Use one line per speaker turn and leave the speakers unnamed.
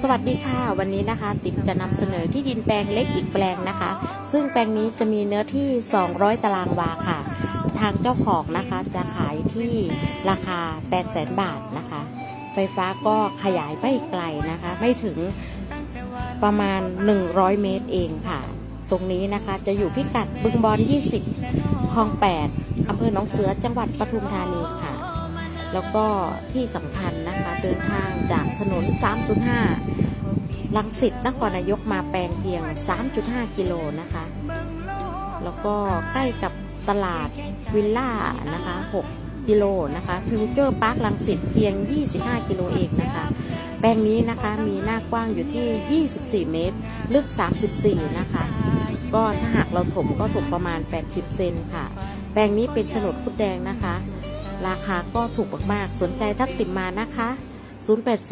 สวัสดีค่ะ วันนี้นะคะ ติ๋มจะนำเสนอที่ดินแปลงเล็กอีกแปลงนะคะ ซึ่งแปลงนี้จะมีเนื้อที่ 200 ตารางวาค่ะ ทางเจ้าของนะคะจะขายที่ราคา800,000 บาทนะคะ ไฟฟ้าก็ขยายไปไกลนะคะ ไม่ถึงประมาณ 100 เมตรเองค่ะ ตรงนี้นะคะจะอยู่พิกัดบึงบอน 20คลอง 8อำเภอหนองเสือจังหวัดปทุมธานีค่ะ แล้วก็ที่สำคัญนะคะ เดินทางจากถนน 305 ลังสิตนครนายกมาแปลงเพียง 3.5 กิโลนะคะ แล้วก็ใกล้กับตลาดวิลล่านะคะ 6 กิโลนะคะฟิวเจอร์พาร์คลังสิตเพียง 25 กิโลเองนะคะ แปลงนี้นะคะมีหน้ากว้างอยู่ที่ 24 เมตร ลึก 34 นะคะ ก็ถ้าหากเราถมก็ถมประมาณ 80 เซนค่ะ แปลงนี้เป็นโฉนดคุดแดงนะคะ ราคาก็ถูกมากๆ สนใจทักติดมานะคะ 084